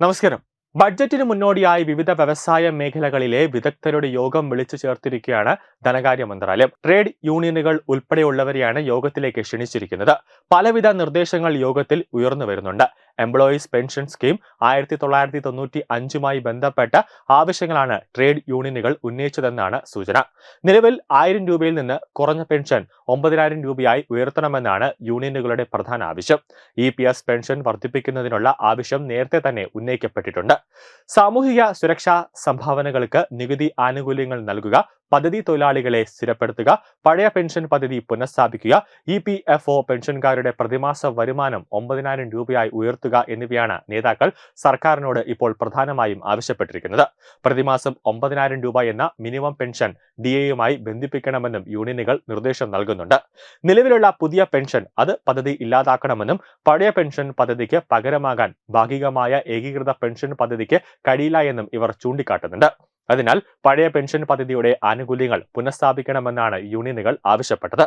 നമസ്കാരം. ബഡ്ജറ്റിന് മുന്നോടിയായി വിവിധ വ്യവസായ മേഖലകളിലെ വിദഗ്ധരുടെ യോഗം വിളിച്ചു ചേർത്തിരിക്കുകയാണ് ധനകാര്യ മന്ത്രാലയം. ട്രേഡ് യൂണിയനുകൾ ഉൾപ്പെടെയുള്ളവരെയാണ് യോഗത്തിലേക്ക് ക്ഷണിച്ചിരിക്കുന്നത്. പലവിധ നിർദ്ദേശങ്ങൾ യോഗത്തിൽ ഉയർന്നു വരുന്നുണ്ട്. എംപ്ലോയീസ് പെൻഷൻ സ്കീം ആയിരത്തി തൊള്ളായിരത്തി തൊണ്ണൂറ്റി അഞ്ചുമായി ബന്ധപ്പെട്ട ആവശ്യങ്ങളാണ് ട്രേഡ് യൂണിയനുകൾ ഉന്നയിച്ചതെന്നാണ് സൂചന. നിലവിൽ ആയിരം രൂപയിൽ നിന്ന് കുറഞ്ഞ പെൻഷൻ ഒമ്പതിനായിരം രൂപയായി ഉയർത്തണമെന്നാണ് യൂണിയനുകളുടെ പ്രധാന ആവശ്യം. ഇ പി എസ് പെൻഷൻ വർദ്ധിപ്പിക്കുന്നതിനുള്ള ആവശ്യം നേരത്തെ തന്നെ ഉന്നയിക്കപ്പെട്ടിട്ടുണ്ട്. സാമൂഹിക സുരക്ഷാ സംഭാവനകൾക്ക് നികുതി ആനുകൂല്യങ്ങൾ നൽകുക പദ്ധതി തൊഴിലാളികളെ സ്ഥിരപ്പെടുത്തുക പഴയ പെൻഷൻ പദ്ധതി പുനഃസ്ഥാപിക്കുക ഇ പി എഫ് ഒ പെൻഷൻകാരുടെ പ്രതിമാസ വരുമാനം ഒമ്പതിനായിരം രൂപയായി ഉയർത്തുക എന്നിവയാണ് നേതാക്കൾ സർക്കാരിനോട് ഇപ്പോൾ പ്രധാനമായും ആവശ്യപ്പെട്ടിരിക്കുന്നത്. പ്രതിമാസം ഒമ്പതിനായിരം രൂപ എന്ന മിനിമം പെൻഷൻ ഡി എയുമായി ബന്ധിപ്പിക്കണമെന്നും യൂണിയനുകൾ നിർദ്ദേശം നൽകുന്നുണ്ട്. നിലവിലുള്ള പുതിയ പെൻഷൻ അത് പദ്ധതി ഇല്ലാതാക്കണമെന്നും പഴയ പെൻഷൻ പദ്ധതിക്ക് പകരമാകാൻ ഭാഗികമായ ഏകീകൃത പെൻഷൻ പദ്ധതിക്ക് കഴിയില്ല എന്നും ഇവർ ചൂണ്ടിക്കാട്ടുന്നുണ്ട്. അതിനാൽ പഴയ പെൻഷൻ പദ്ധതിയുടെ ആനുകൂല്യങ്ങൾ പുനഃസ്ഥാപിക്കണമെന്നാണ് യൂണിയനുകൾ ആവശ്യപ്പെട്ടത്.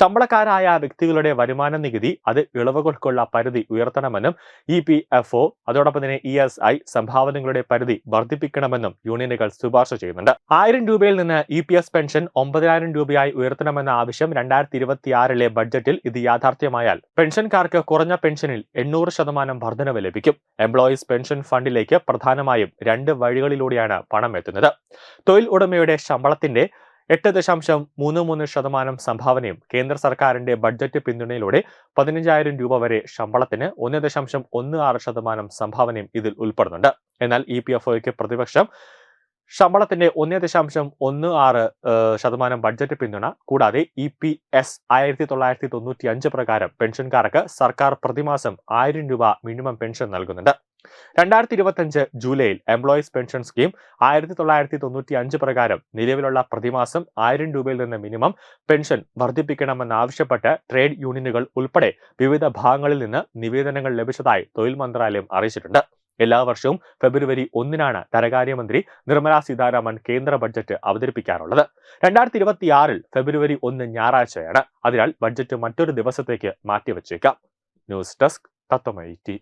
ശമ്പളക്കാരായ വ്യക്തികളുടെ വരുമാന നികുതി അത് ഇളവുകൾക്കുള്ള പരിധി ഉയർത്തണമെന്നും ഇ പി എഫ് ഒ അതോടൊപ്പം തന്നെ ഇ എസ് ഐ സംഭാവനകളുടെ പരിധി വർദ്ധിപ്പിക്കണമെന്നും യൂണിയനുകൾ ശുപാർശ ചെയ്യുന്നുണ്ട്. ആയിരം രൂപയിൽ നിന്ന് ഇ പി എസ് പെൻഷൻ ഒമ്പതിനായിരം രൂപയായി ഉയർത്തണമെന്ന ആവശ്യം രണ്ടായിരത്തി ഇരുപത്തിയാറിലെ ബഡ്ജറ്റിൽ ഇത് യാഥാർത്ഥ്യമായാൽ പെൻഷൻകാർക്ക് കുറഞ്ഞ പെൻഷനിൽ എണ്ണൂറ് ശതമാനം വർധനവ് ലഭിക്കും. എംപ്ലോയീസ് പെൻഷൻ ഫണ്ടിലേക്ക് പ്രധാനമായും രണ്ട് വഴികളിലൂടെയാണ് പണം എത്തുന്നത്. തൊഴിൽ ഉടമയുടെ ശമ്പളത്തിന്റെ എട്ട് ദശാംശം മൂന്ന് മൂന്ന് ശതമാനം സംഭാവനയും കേന്ദ്ര സർക്കാരിന്റെ ബഡ്ജറ്റ് പിന്തുണയിലൂടെ പതിനഞ്ചായിരം രൂപ വരെ ശമ്പളത്തിന് ഒന്ന് ദശാംശം ഒന്ന് ആറ് ശതമാനം സംഭാവനയും ഇതിൽ ഉൾപ്പെടുന്നുണ്ട്. എന്നാൽ ഇ പി എഫ് ഒക്ക് പ്രതിപക്ഷം ശമ്പളത്തിന്റെ ഒന്ന് ദശാംശം ഒന്ന് ആറ് ശതമാനം ബഡ്ജറ്റ് പിന്തുണ കൂടാതെ ഇ പി എസ് ആയിരത്തി തൊള്ളായിരത്തി തൊണ്ണൂറ്റി അഞ്ച് പ്രകാരം പെൻഷൻകാർക്ക് സർക്കാർ പ്രതിമാസം ആയിരം രൂപ മിനിമം പെൻഷൻ നൽകുന്നുണ്ട്. രണ്ടായിരത്തി ഇരുപത്തഞ്ച് ജൂലൈയിൽ എംപ്ലോയീസ് പെൻഷൻ സ്കീം ആയിരത്തി തൊള്ളായിരത്തി തൊണ്ണൂറ്റി അഞ്ച് പ്രകാരം നിലവിലുള്ള പ്രതിമാസം ആയിരം രൂപയിൽ നിന്ന് മിനിമം പെൻഷൻ വർദ്ധിപ്പിക്കണമെന്നാവശ്യപ്പെട്ട് ട്രേഡ് യൂണിയനുകൾ ഉൾപ്പെടെ വിവിധ ഭാഗങ്ങളിൽ നിന്ന് നിവേദനങ്ങൾ ലഭിച്ചതായി തൊഴിൽ മന്ത്രാലയം അറിയിച്ചിട്ടുണ്ട്. എല്ലാ വർഷവും ഫെബ്രുവരി ഒന്നിനാണ് ധനകാര്യമന്ത്രി നിർമ്മലാ സീതാരാമൻ കേന്ദ്ര ബഡ്ജറ്റ് അവതരിപ്പിക്കാറുള്ളത്. രണ്ടായിരത്തി ഇരുപത്തിയാറിൽ ഫെബ്രുവരി ഒന്ന് ഞായറാഴ്ചയാണ്. അതിനാൽ ബഡ്ജറ്റ് മറ്റൊരു ദിവസത്തേക്ക് മാറ്റിവെച്ചേക്കാം. News desk Tattvamayi T.